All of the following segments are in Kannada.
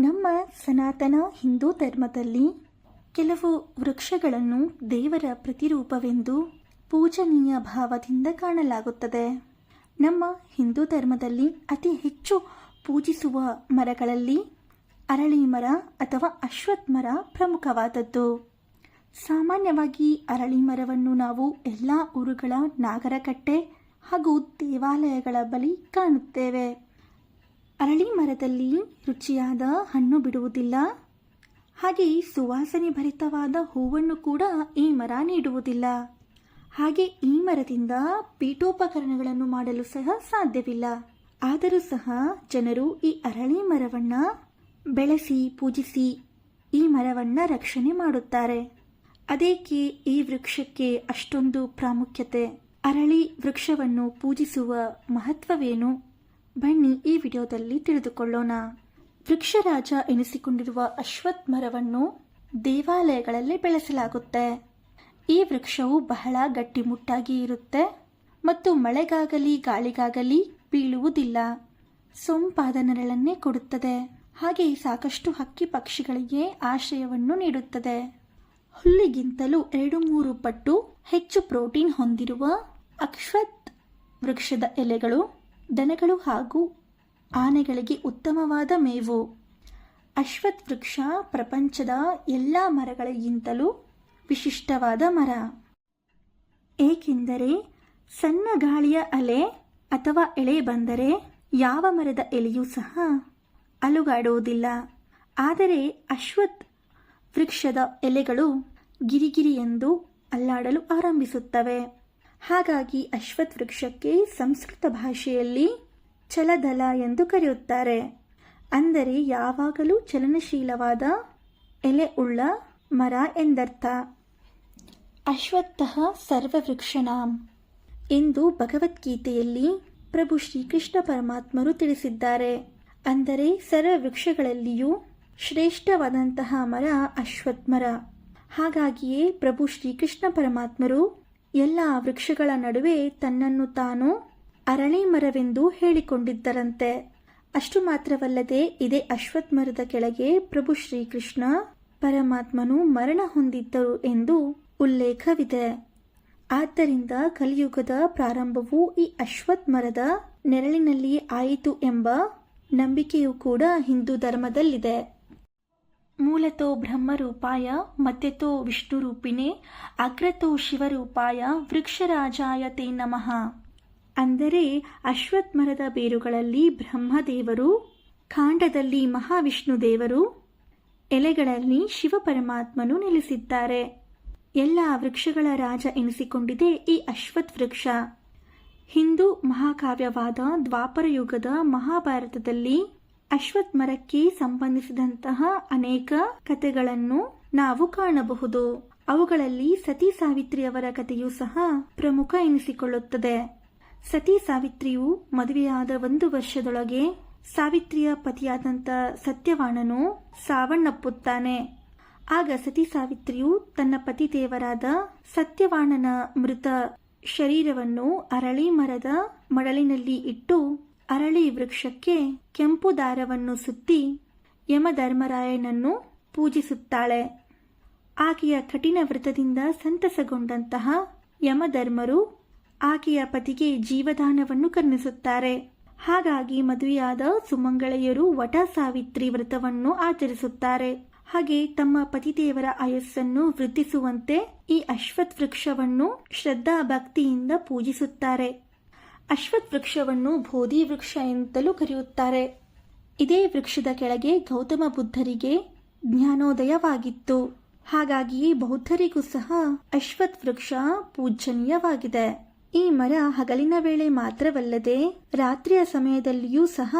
ನಮ್ಮ ಸನಾತನ ಹಿಂದೂ ಧರ್ಮದಲ್ಲಿ ಕೆಲವು ವೃಕ್ಷಗಳನ್ನು ದೇವರ ಪ್ರತಿರೂಪವೆಂದು ಪೂಜನೀಯ ಭಾವದಿಂದ ಕಾಣಲಾಗುತ್ತದೆ. ನಮ್ಮ ಹಿಂದೂ ಧರ್ಮದಲ್ಲಿ ಅತಿ ಹೆಚ್ಚು ಪೂಜಿಸುವ ಮರಗಳಲ್ಲಿ ಅರಳಿ ಮರ ಅಥವಾ ಅಶ್ವತ್ ಮರ ಪ್ರಮುಖವಾದದ್ದು. ಸಾಮಾನ್ಯವಾಗಿ ಅರಳಿ ಮರವನ್ನು ನಾವು ಎಲ್ಲ ಊರುಗಳ ನಾಗರಕಟ್ಟೆ ಹಾಗೂ ದೇವಾಲಯಗಳ ಬಳಿ ಕಾಣುತ್ತೇವೆ. ಅರಳಿ ಮರದಲ್ಲಿ ರುಚಿಯಾದ ಹಣ್ಣು ಬಿಡುವುದಿಲ್ಲ. ಹಾಗೆ ಸುವಾಸನೆ ಭರಿತವಾದ ಹೂವನ್ನು ಕೂಡ ಈ ಮರ ನೀಡುವುದಿಲ್ಲ. ಹಾಗೆ ಈ ಮರದಿಂದ ಪೀಠೋಪಕರಣಗಳನ್ನು ಮಾಡಲು ಸಹ ಸಾಧ್ಯವಿಲ್ಲ. ಆದರೂ ಸಹ ಜನರು ಈ ಅರಳಿ ಮರವನ್ನ ಬೆಳೆಸಿ, ಪೂಜಿಸಿ ಈ ಮರವನ್ನ ರಕ್ಷಣೆ ಮಾಡುತ್ತಾರೆ. ಅದೇಕೆ ಈ ವೃಕ್ಷಕ್ಕೆ ಅಷ್ಟೊಂದು ಪ್ರಾಮುಖ್ಯತೆ? ಅರಳಿ ವೃಕ್ಷವನ್ನು ಪೂಜಿಸುವ ಮಹತ್ವವೇನು? ಬನ್ನಿ ಈ ವಿಡಿಯೋದಲ್ಲಿ ತಿಳಿದುಕೊಳ್ಳೋಣ. ವೃಕ್ಷರಾಜ ಎನಿಸಿಕೊಂಡಿರುವ ಅಶ್ವತ್ ಮರವನ್ನು ದೇವಾಲಯಗಳಲ್ಲಿ ಬೆಳೆಸಲಾಗುತ್ತೆ. ಈ ವೃಕ್ಷವು ಬಹಳ ಗಟ್ಟಿಮುಟ್ಟಾಗಿ ಇರುತ್ತೆ ಮತ್ತು ಮಳೆಗಾಗಲಿ ಗಾಳಿಗಾಗಲಿ ಬೀಳುವುದಿಲ್ಲ. ಸೊಂಪಾದ ನೆರಳನ್ನೇ ಕೊಡುತ್ತದೆ. ಹಾಗೆ ಸಾಕಷ್ಟು ಹಕ್ಕಿ ಪಕ್ಷಿಗಳಿಗೆ ಆಶ್ರಯವನ್ನು ನೀಡುತ್ತದೆ. ಹುಲ್ಲಿಗಿಂತಲೂ ಎರಡು ಮೂರು ಪಟ್ಟು ಹೆಚ್ಚು ಪ್ರೋಟೀನ್ ಹೊಂದಿರುವ ಅಕ್ಷತ್ ವೃಕ್ಷದ ಎಲೆಗಳು ದನಗಳು ಹಾಗೂ ಆನೆಗಳಿಗೆ ಉತ್ತಮವಾದ ಮೇವು. ಅಶ್ವತ್ಥ ವೃಕ್ಷ ಪ್ರಪಂಚದ ಎಲ್ಲ ಮರಗಳಿಗಿಂತಲೂ ವಿಶಿಷ್ಟವಾದ ಮರ. ಏಕೆಂದರೆ ಸಣ್ಣ ಗಾಳಿಯ ಅಲೆ ಅಥವಾ ಎಳೆ ಬಂದರೆ ಯಾವ ಮರದ ಎಲೆಯೂ ಸಹ ಅಲುಗಾಡುವುದಿಲ್ಲ. ಆದರೆ ಅಶ್ವತ್ ವೃಕ್ಷದ ಎಲೆಗಳು ಗಿರಿಗಿರಿ ಎಂದು ಅಲ್ಲಾಡಲು ಆರಂಭಿಸುತ್ತವೆ. ಹಾಗಾಗಿ ಅಶ್ವತ್ಥ ವೃಕ್ಷಕ್ಕೆ ಸಂಸ್ಕೃತ ಭಾಷೆಯಲ್ಲಿ ಚಲದಲ ಎಂದು ಕರೆಯುತ್ತಾರೆ. ಅಂದರೆ ಯಾವಾಗಲೂ ಚಲನಶೀಲವಾದ ಎಲೆ ಉಳ್ಳ ಮರ ಎಂದರ್ಥ. ಅಶ್ವತ್ಥ ಸರ್ವವೃಕ್ಷನಾಂ. ಎಂದು ಭಗವದ್ಗೀತೆಯಲ್ಲಿ ಪ್ರಭು ಶ್ರೀಕೃಷ್ಣ ಪರಮಾತ್ಮರು ತಿಳಿಸಿದ್ದಾರೆ. ಅಂದರೆ ಸರ್ವ ವೃಕ್ಷಗಳಲ್ಲಿಯೂ ಶ್ರೇಷ್ಠವಾದಂತಹ ಮರ ಅಶ್ವತ್ಮರ ಹಾಗಾಗಿಯೇ ಪ್ರಭು ಶ್ರೀಕೃಷ್ಣ ಪರಮಾತ್ಮರು ಎಲ್ಲ ವೃಕ್ಷಗಳ ನಡುವೆ ತನ್ನನ್ನು ತಾನು ಅರಳಿ ಮರವೆಂದು ಹೇಳಿಕೊಂಡಿದ್ದರಂತೆ. ಅಷ್ಟು ಮಾತ್ರವಲ್ಲದೆ ಇದೇ ಅಶ್ವತ್ಥ ಮರದ ಕೆಳಗೆ ಪ್ರಭು ಶ್ರೀಕೃಷ್ಣ ಪರಮಾತ್ಮನು ಮರಣ ಹೊಂದಿದ್ದರು ಎಂದು ಉಲ್ಲೇಖವಿದೆ. ಆದ್ದರಿಂದ ಕಲಿಯುಗದ ಪ್ರಾರಂಭವು ಈ ಅಶ್ವತ್ಥ ಮರದ ನೆರಳಿನಲ್ಲಿ ಆಯಿತು ಎಂಬ ನಂಬಿಕೆಯೂ ಕೂಡ ಹಿಂದೂ ಧರ್ಮದಲ್ಲಿದೆ. ಮೂಲತೋ ಬ್ರಹ್ಮರೂಪಾಯ ಮಧ್ಯತೋ ವಿಷ್ಣುರೂಪಿಣೆ ಅಗ್ರತೋ ಶಿವರೂಪಾಯ, ವೃಕ್ಷರಾಜಾಯ ತೇ ನಮಃ. ಅಂದರೆ ಅಶ್ವತ್ಥ ಮರದ ಬೇರುಗಳಲ್ಲಿ ಬ್ರಹ್ಮದೇವರು, ಕಾಂಡದಲ್ಲಿ ಮಹಾವಿಷ್ಣು ದೇವರು ಎಲೆಗಳಲ್ಲಿ ಶಿವಪರಮಾತ್ಮನು ನೆಲೆಸಿದ್ದಾರೆ. ಎಲ್ಲ ವೃಕ್ಷಗಳ ರಾಜ ಎನಿಸಿಕೊಂಡಿದೆ ಈ ಅಶ್ವತ್ಥ ವೃಕ್ಷ. ಹಿಂದೂ ಮಹಾಕಾವ್ಯವಾದ ದ್ವಾಪರ ಯುಗದ ಮಹಾಭಾರತದಲ್ಲಿ ಅಶ್ವತ್ಥ ಮರಕ್ಕೆ ಸಂಬಂಧಿಸಿದಂತಹ ಅನೇಕ ಕಥೆಗಳನ್ನು ನಾವು ಕಾಣಬಹುದು. ಅವುಗಳಲ್ಲಿ ಸತಿ ಸಾವಿತ್ರಿಯವರ ಕಥೆಯೂ ಸಹ ಪ್ರಮುಖ ಎನಿಸಿಕೊಳ್ಳುತ್ತದೆ. ಸತಿ ಸಾವಿತ್ರಿಯು ಮದುವೆಯಾದ ಒಂದು ವರ್ಷದೊಳಗೆ ಸಾವಿತ್ರಿಯ ಪತಿಯಾದಂಥ ಸತ್ಯವಾಣನು ಸಾವನ್ನಪ್ಪುತ್ತಾನೆ. ಆಗ ಸತಿ ಸಾವಿತ್ರಿಯು ತನ್ನ ಪತಿ ದೇವರಾದ ಸತ್ಯವಾಣನ ಮೃತ ಶರೀರವನ್ನು ಅರಳಿ ಮರದ ಮಡಲಿನಲ್ಲಿ ಇಟ್ಟು ಅರಳಿ ವೃಕ್ಷಕ್ಕೆ ಕೆಂಪು ದಾರವನ್ನು ಸುತ್ತಿ ಯಮಧರ್ಮರಾಯನನ್ನು ಪೂಜಿಸುತ್ತಾಳೆ. ಆಕೆಯ ಕಠಿಣ ವ್ರತದಿಂದ ಸಂತಸಗೊಂಡಂತಹ ಯಮಧರ್ಮರು ಆಕೆಯ ಪತಿಗೆ ಜೀವದಾನವನ್ನು ಕರ್ಣಿಸುತ್ತಾರೆ. ಹಾಗಾಗಿ ಮದುವೆಯಾದ ಸುಮಂಗಳೆಯರು ವಟ ಸಾವಿತ್ರಿ ವ್ರತವನ್ನು ಆಚರಿಸುತ್ತಾರೆ. ಹಾಗೆ ತಮ್ಮ ಪತಿದೇವರ ಆಯಸ್ಸನ್ನು ವೃದ್ಧಿಸುವಂತೆ ಈ ಅಶ್ವತ್ ವೃಕ್ಷವನ್ನು ಶ್ರದ್ಧಾ ಭಕ್ತಿಯಿಂದ ಪೂಜಿಸುತ್ತಾರೆ. ಅಶ್ವತ್ಥ ವೃಕ್ಷವನ್ನು ಬೋಧಿ ವೃಕ್ಷ ಎಂತಲೂ ಕರೆಯುತ್ತಾರೆ. ಇದೇ ವೃಕ್ಷದ ಕೆಳಗೆ ಗೌತಮ ಬುದ್ಧರಿಗೆ ಜ್ಞಾನೋದಯವಾಗಿತ್ತು. ಹಾಗಾಗಿ ಬೌದ್ಧರಿಗೂ ಸಹ ಅಶ್ವತ್ ವೃಕ್ಷ ಪೂಜನೀಯವಾಗಿದೆ ಈ ಮರ ಹಗಲಿನ ವೇಳೆ ಮಾತ್ರವಲ್ಲದೆ ರಾತ್ರಿಯ ಸಮಯದಲ್ಲಿಯೂ ಸಹ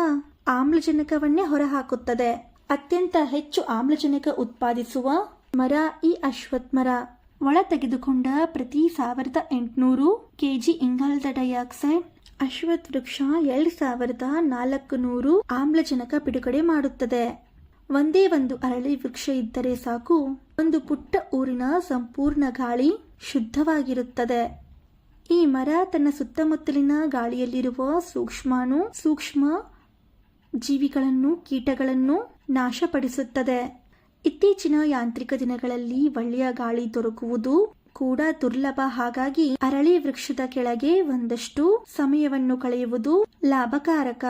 ಆಮ್ಲಜನಕವನ್ನೇ ಹೊರಹಾಕುತ್ತದೆ. ಅತ್ಯಂತ ಹೆಚ್ಚು ಆಮ್ಲಜನಕ ಉತ್ಪಾದಿಸುವ ಮರ ಈ ಅಶ್ವತ್ ಮರ ಒಳ ತೆಗೆದುಕೊಂಡ ಪ್ರತಿ ಸಾವಿರದ ಎಂಟುನೂರು ಕೆಜಿ ಇಂಗಾಲದ ಡೈಆಕ್ಸೈಡ್ ಅಶ್ವತ್ಥ ವೃಕ್ಷ ಎರಡು ಸಾವಿರದ ನಾಲ್ಕು ನೂರು ಆಮ್ಲಜನಕ ಬಿಡುಗಡೆ ಮಾಡುತ್ತದೆ. ಒಂದೇ ಒಂದು ಅರಳಿ ವೃಕ್ಷ ಇದ್ದರೆ ಸಾಕು. ಒಂದು ಪುಟ್ಟ ಊರಿನ ಸಂಪೂರ್ಣ ಗಾಳಿ ಶುದ್ಧವಾಗಿರುತ್ತದೆ. ಈ ಮರ ತನ್ನ ಸುತ್ತಮುತ್ತಲಿನ ಗಾಳಿಯಲ್ಲಿರುವ ಸೂಕ್ಷ್ಮಾಣು, ಸೂಕ್ಷ್ಮ ಜೀವಿಗಳನ್ನು, ಕೀಟಗಳನ್ನು ನಾಶಪಡಿಸುತ್ತದೆ. ಇತ್ತೀಚಿನ ಯಾಂತ್ರಿಕ ದಿನಗಳಲ್ಲಿ ಒಳ್ಳೆಯ ಗಾಳಿ ದೊರಕುವುದು ಕೂಡ ದುರ್ಲಭ. ಹಾಗಾಗಿ ಅರಳಿ ವೃಕ್ಷದ ಕೆಳಗೆ ಒಂದಷ್ಟು ಸಮಯವನ್ನು ಕಳೆಯುವುದು ಲಾಭಕಾರಕ.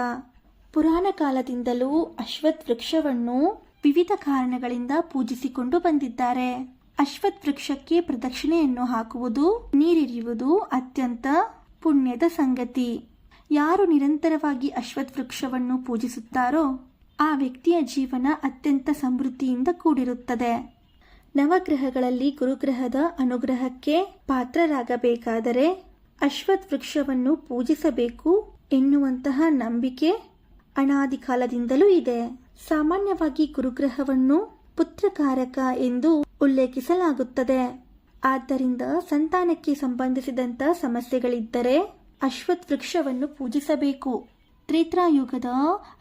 ಪುರಾಣ ಕಾಲದಿಂದಲೂ ಅಶ್ವತ್ ವೃಕ್ಷವನ್ನು ವಿವಿಧ ಕಾರಣಗಳಿಂದ ಪೂಜಿಸಿಕೊಂಡು ಬಂದಿದ್ದಾರೆ. ಅಶ್ವಥ್ ವೃಕ್ಷಕ್ಕೆ ಪ್ರದಕ್ಷಿಣೆಯನ್ನು ಹಾಕುವುದು, ನೀರಿರಿಯುವುದು ಅತ್ಯಂತ ಪುಣ್ಯದ ಸಂಗತಿ. ಯಾರು ನಿರಂತರವಾಗಿ ಅಶ್ವತ್ ವೃಕ್ಷವನ್ನು ಪೂಜಿಸುತ್ತಾರೋ, ಆ ವ್ಯಕ್ತಿಯ ಜೀವನ ಅತ್ಯಂತ ಸಮೃದ್ಧಿಯಿಂದ ಕೂಡಿರುತ್ತದೆ. ನವಗ್ರಹಗಳಲ್ಲಿ ಗುರುಗ್ರಹದ ಅನುಗ್ರಹಕ್ಕೆ ಪಾತ್ರರಾಗಬೇಕಾದರೆ ಅಶ್ವತ್ ವೃಕ್ಷವನ್ನು ಪೂಜಿಸಬೇಕು ಎನ್ನುವಂತಹ ನಂಬಿಕೆ ಅನಾದಿ ಕಾಲದಿಂದಲೂ ಇದೆ. ಸಾಮಾನ್ಯವಾಗಿ ಗುರುಗ್ರಹವನ್ನು ಪುತ್ರಕಾರಕ ಎಂದು ಉಲ್ಲೇಖಿಸಲಾಗುತ್ತದೆ. ಆದ್ದರಿಂದ ಸಂತಾನಕ್ಕೆ ಸಂಬಂಧಿಸಿದಂತಹ ಸಮಸ್ಯೆಗಳಿದ್ದರೆ ಅಶ್ವತ್ ವೃಕ್ಷವನ್ನು ಪೂಜಿಸಬೇಕು. ತ್ರೇತಾಯುಗದ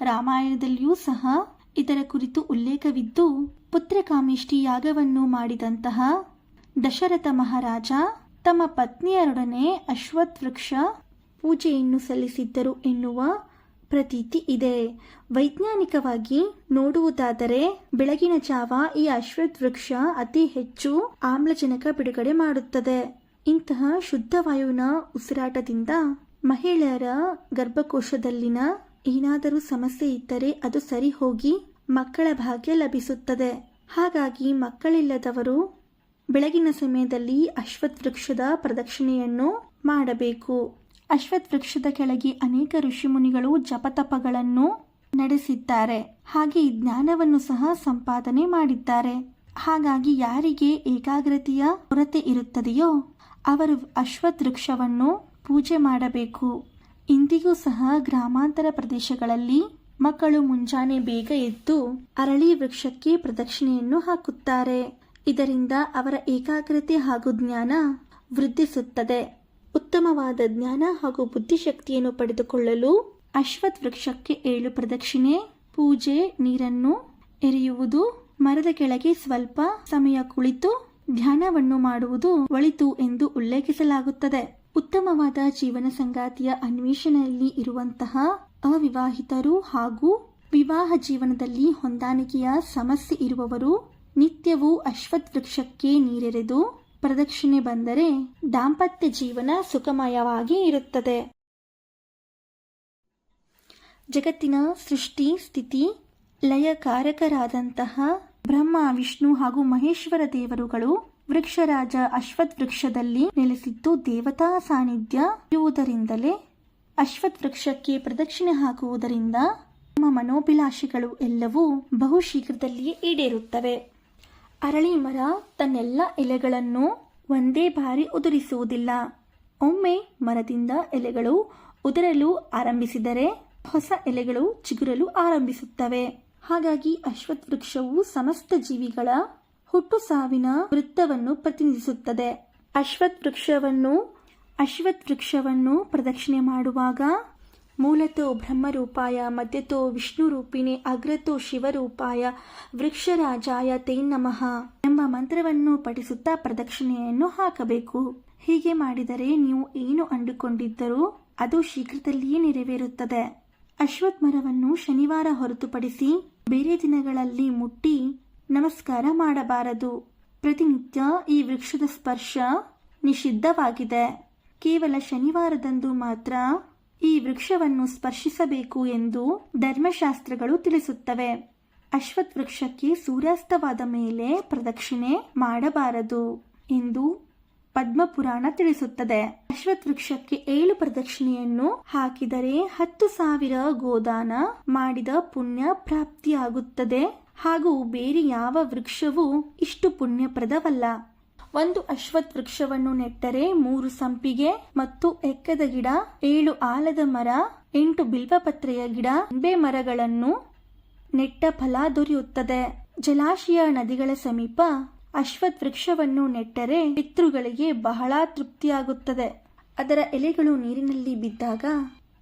ರಾಮಾಯಣದಲ್ಲಿಯೂ ಸಹ ಇದರ ಕುರಿತು ಉಲ್ಲೇಖವಿದ್ದು ಪುತ್ರಕಾಮೇಷ್ಟಿ ಯಾಗವನ್ನು ಮಾಡಿದಂತಹ ದಶರಥ ಮಹಾರಾಜ ತಮ್ಮ ಪತ್ನಿಯರೊಡನೆ ಅಶ್ವಥ್ ವೃಕ್ಷ ಪೂಜೆಯನ್ನು ಸಲ್ಲಿಸಿದ್ದರು ಎನ್ನುವ ಪ್ರತೀತಿ ಇದೆ. ವೈಜ್ಞಾನಿಕವಾಗಿ ನೋಡುವುದಾದರೆ ಬೆಳಗಿನ ಜಾವ ಈ ಅಶ್ವಥ್ ವೃಕ್ಷ ಅತಿ ಹೆಚ್ಚು ಆಮ್ಲಜನಕ ಬಿಡುಗಡೆ ಮಾಡುತ್ತದೆ. ಇಂತಹ ಶುದ್ಧ ವಾಯುವಿನ ಉಸಿರಾಟದಿಂದ ಮಹಿಳೆಯರ ಗರ್ಭಕೋಶದಲ್ಲಿನ ಏನಾದರೂ ಸಮಸ್ಯೆ ಇದ್ದರೆ ಅದು ಸರಿ ಹೋಗಿ ಮಕ್ಕಳ ಭಾಗ್ಯ ಲಭಿಸುತ್ತದೆ. ಹಾಗಾಗಿ ಮಕ್ಕಳಿಲ್ಲದವರು ಬೆಳಗಿನ ಸಮಯದಲ್ಲಿ ಅಶ್ವತ್ ವೃಕ್ಷದ ಪ್ರದಕ್ಷಿಣೆಯನ್ನು ಮಾಡಬೇಕು. ಅಶ್ವತ್ ವೃಕ್ಷದ ಕೆಳಗೆ ಅನೇಕ ಋಷಿಮುನಿಗಳು ಜಪತಪಗಳನ್ನು ನಡೆಸಿದ್ದಾರೆ. ಹಾಗೆ ಜ್ಞಾನವನ್ನು ಸಹ ಸಂಪಾದನೆ ಮಾಡಿದ್ದಾರೆ. ಹಾಗಾಗಿ ಯಾರಿಗೆ ಏಕಾಗ್ರತೆಯ ಕೊರತೆ ಇರುತ್ತದೆಯೋ ಅವರು ಅಶ್ವತ್ ವೃಕ್ಷವನ್ನು ಪೂಜೆ ಮಾಡಬೇಕು. ಇಂದಿಗೂ ಸಹ ಗ್ರಾಮಾಂತರ ಪ್ರದೇಶಗಳಲ್ಲಿ ಮಕ್ಕಳು ಮುಂಜಾನೆ ಬೇಗ ಎದ್ದು ಅರಳಿ ವೃಕ್ಷಕ್ಕೆ ಪ್ರದಕ್ಷಿಣೆಯನ್ನು ಹಾಕುತ್ತಾರೆ. ಇದರಿಂದ ಅವರ ಏಕಾಗ್ರತೆ ಹಾಗೂ ಜ್ಞಾನ ವೃದ್ಧಿಸುತ್ತದೆ. ಉತ್ತಮವಾದ ಜ್ಞಾನ ಹಾಗೂ ಬುದ್ಧಿಶಕ್ತಿಯನ್ನು ಪಡೆದುಕೊಳ್ಳಲು ಅಶ್ವತ್ ವೃಕ್ಷಕ್ಕೆ ಏಳು ಪ್ರದಕ್ಷಿಣೆ, ಪೂಜೆ, ನೀರನ್ನು ಎರೆಯುವುದು, ಮರದ ಕೆಳಗೆ ಸ್ವಲ್ಪ ಸಮಯ ಕುಳಿತು ಧ್ಯಾನವನ್ನು ಮಾಡುವುದು ಒಳಿತು ಎಂದು ಉಲ್ಲೇಖಿಸಲಾಗುತ್ತದೆ. ಉತ್ತಮವಾದ ಜೀವನ ಸಂಗಾತಿಯ ಅನ್ವೇಷಣೆಯಲ್ಲಿ ಇರುವಂತಹ ಅವಿವಾಹಿತರು ಹಾಗೂ ವಿವಾಹ ಜೀವನದಲ್ಲಿ ಹೊಂದಾಣಿಕೆಯ ಸಮಸ್ಯೆ ಇರುವವರು ನಿತ್ಯವೂ ಅಶ್ವತ್ ವೃಕ್ಷಕ್ಕೆ ನೀರೆರೆದು ಪ್ರದಕ್ಷಿಣೆ ಬಂದರೆ ದಾಂಪತ್ಯ ಜೀವನ ಸುಖಮಯವಾಗಿ ಇರುತ್ತದೆ. ಜಗತ್ತಿನ ಸೃಷ್ಟಿ, ಸ್ಥಿತಿ, ಲಯಕಾರಕರಾದಂತಹ ಬ್ರಹ್ಮ, ವಿಷ್ಣು ಹಾಗೂ ಮಹೇಶ್ವರ ದೇವರುಗಳು ವೃಕ್ಷರಾಜ ಅಶ್ವತ್ ವೃಕ್ಷದಲ್ಲಿ ನೆಲೆಸಿದ್ದು ದೇವತಾ ಸಾನ್ನಿಧ್ಯ ಇರುವುದರಿಂದಲೇ ಅಶ್ವಥ್ ವೃಕ್ಷಕ್ಕೆ ಪ್ರದಕ್ಷಿಣೆ ಹಾಕುವುದರಿಂದ ನಮ್ಮ ಮನೋಭಿಲಾಷೆಗಳು ಎಲ್ಲವೂ ಬಹು ಶೀಘ್ರದಲ್ಲಿಯೇ ಈಡೇರುತ್ತವೆ. ಅರಳಿ ಮರ ತನ್ನೆಲ್ಲ ಎಲೆಗಳನ್ನು ಒಂದೇ ಬಾರಿ ಉದುರಿಸುವುದಿಲ್ಲ. ಒಮ್ಮೆ ಮರದಿಂದ ಎಲೆಗಳು ಉದುರಲು ಆರಂಭಿಸಿದರೆ ಹೊಸ ಎಲೆಗಳು ಚಿಗುರಲು ಆರಂಭಿಸುತ್ತವೆ. ಹಾಗಾಗಿ ಅಶ್ವಥ್ ವೃಕ್ಷವು ಸಮಸ್ತ ಜೀವಿಗಳ ಹುಟ್ಟು ಸಾವಿನ ವೃತ್ತವನ್ನು ಪ್ರತಿನಿಧಿಸುತ್ತದೆ. ಅಶ್ವತ್ ವೃಕ್ಷವನ್ನು ಅಶ್ವಥ್ ವೃಕ್ಷವನ್ನು ಪ್ರದಕ್ಷಿಣೆ ಮಾಡುವಾಗ ಮೂಲತೋ ಬ್ರಹ್ಮರೂಪಾಯ, ಮಧ್ಯತೋ ವಿಷ್ಣು ರೂಪಿಣಿ ಅಗ್ರತೋ ಶಿವರೂಪಾಯ, ವೃಕ್ಷರಾಜಾಯ ತೇ ನಮಃ ಎಂಬ ಮಂತ್ರವನ್ನು ಪಠಿಸುತ್ತಾ ಪ್ರದಕ್ಷಿಣೆಯನ್ನು ಹಾಕಬೇಕು. ಹೀಗೆ ಮಾಡಿದರೆ ನೀವು ಏನು ಅಂಡುಕೊಂಡಿದ್ದರೂ ಅದು ಶೀಘ್ರದಲ್ಲಿಯೇ ನೆರವೇರುತ್ತದೆ. ಅಶ್ವತ್ ಮರವನ್ನು ಶನಿವಾರ ಹೊರತುಪಡಿಸಿ ಬೇರೆ ದಿನಗಳಲ್ಲಿ ಮುಟ್ಟಿ ನಮಸ್ಕಾರ ಮಾಡಬಾರದು. ಪ್ರತಿನಿತ್ಯ ಈ ವೃಕ್ಷದ ಸ್ಪರ್ಶ ನಿಷಿದ್ಧವಾಗಿದೆ. ಕೇವಲ ಶನಿವಾರದಂದು ಮಾತ್ರ ಈ ವೃಕ್ಷವನ್ನು ಸ್ಪರ್ಶಿಸಬೇಕು ಎಂದು ಧರ್ಮಶಾಸ್ತ್ರಗಳು ತಿಳಿಸುತ್ತವೆ. ಅಶ್ವತ್ ವೃಕ್ಷಕ್ಕೆ ಸೂರ್ಯಾಸ್ತವಾದ ಮೇಲೆ ಪ್ರದಕ್ಷಿಣೆ ಮಾಡಬಾರದು ಎಂದು ಪದ್ಮಪುರಾಣ ತಿಳಿಸುತ್ತದೆ. ಅಶ್ವತ್ ವೃಕ್ಷಕ್ಕೆ ಏಳು ಪ್ರದಕ್ಷಿಣೆಯನ್ನು ಹಾಕಿದರೆ ಹತ್ತು ಸಾವಿರ ಗೋದಾನ ಮಾಡಿದ ಪುಣ್ಯ ಪ್ರಾಪ್ತಿಯಾಗುತ್ತದೆ. ಹಾಗೂ ಬೇರೆ ಯಾವ ವೃಕ್ಷವೂ ಇಷ್ಟು ಪುಣ್ಯಪ್ರದವಲ್ಲ. ಒಂದು ಅಶ್ವತ್ ವೃಕ್ಷವನ್ನು ನೆಟ್ಟರೆ ಮೂರು ಸಂಪಿಗೆ ಮತ್ತು ಎಕ್ಕದ ಗಿಡ, ಏಳು ಆಲದ ಮರ, ಎಂಟು ಬಿಲ್ವಪತ್ರೆಯ ಗಿಡ, ನಿಂಬೆ ಮರಗಳನ್ನು ನೆಟ್ಟ ಫಲ ದೊರೆಯುತ್ತದೆ. ಜಲಾಶಯ ನದಿಗಳ ಸಮೀಪ ಅಶ್ವತ್ ವೃಕ್ಷವನ್ನು ನೆಟ್ಟರೆ ಪಿತೃಗಳಿಗೆ ಬಹಳ ತೃಪ್ತಿಯಾಗುತ್ತದೆ. ಅದರ ಎಲೆಗಳು ನೀರಿನಲ್ಲಿ ಬಿದ್ದಾಗ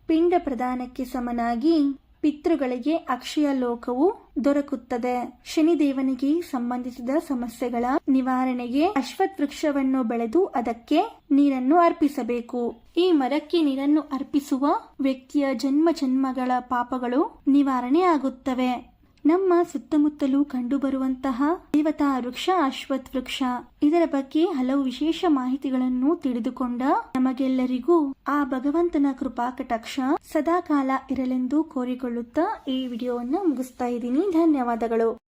ಪಿಂಡ ಪ್ರದಾನಕ್ಕೆ ಸಮನಾಗಿ ಪಿತೃಗಳಿಗೆ ಅಕ್ಷಯ ಲೋಕವು ದೊರಕುತ್ತದೆ. ಶನಿದೇವನಿಗೆ ಸಂಬಂಧಿಸಿದ ಸಮಸ್ಯೆಗಳ ನಿವಾರಣೆಗೆ ಅಶ್ವತ್ ವೃಕ್ಷವನ್ನು ಬೆಳೆದು ಅದಕ್ಕೆ ನೀರನ್ನು ಅರ್ಪಿಸಬೇಕು. ಈ ಮರಕ್ಕೆ ನೀರನ್ನು ಅರ್ಪಿಸುವ ವ್ಯಕ್ತಿಯ ಜನ್ಮ ಜನ್ಮಗಳ ಪಾಪಗಳು ನಿವಾರಣೆ ಆಗುತ್ತವೆ ನಮ್ಮ ಸುತ್ತಮುತ್ತಲೂ ಕಂಡುಬರುವಂತಹ ದೇವತಾ ವೃಕ್ಷ ಅಶ್ವತ್ ವೃಕ್ಷ. ಇದರ ಬಗ್ಗೆ ಹಲವು ವಿಶೇಷ ಮಾಹಿತಿಗಳನ್ನು ತಿಳಿದುಕೊಂಡ ನಮಗೆಲ್ಲರಿಗೂ ಆ ಭಗವಂತನ ಕೃಪಾ ಕಟಾಕ್ಷ ಸದಾಕಾಲ ಇರಲೆಂದು ಕೋರಿಕೊಳ್ಳುತ್ತಾ ಈ ವಿಡಿಯೋವನ್ನು ಮುಗಿಸ್ತಾ ಇದ್ದೀನಿ. ಧನ್ಯವಾದಗಳು.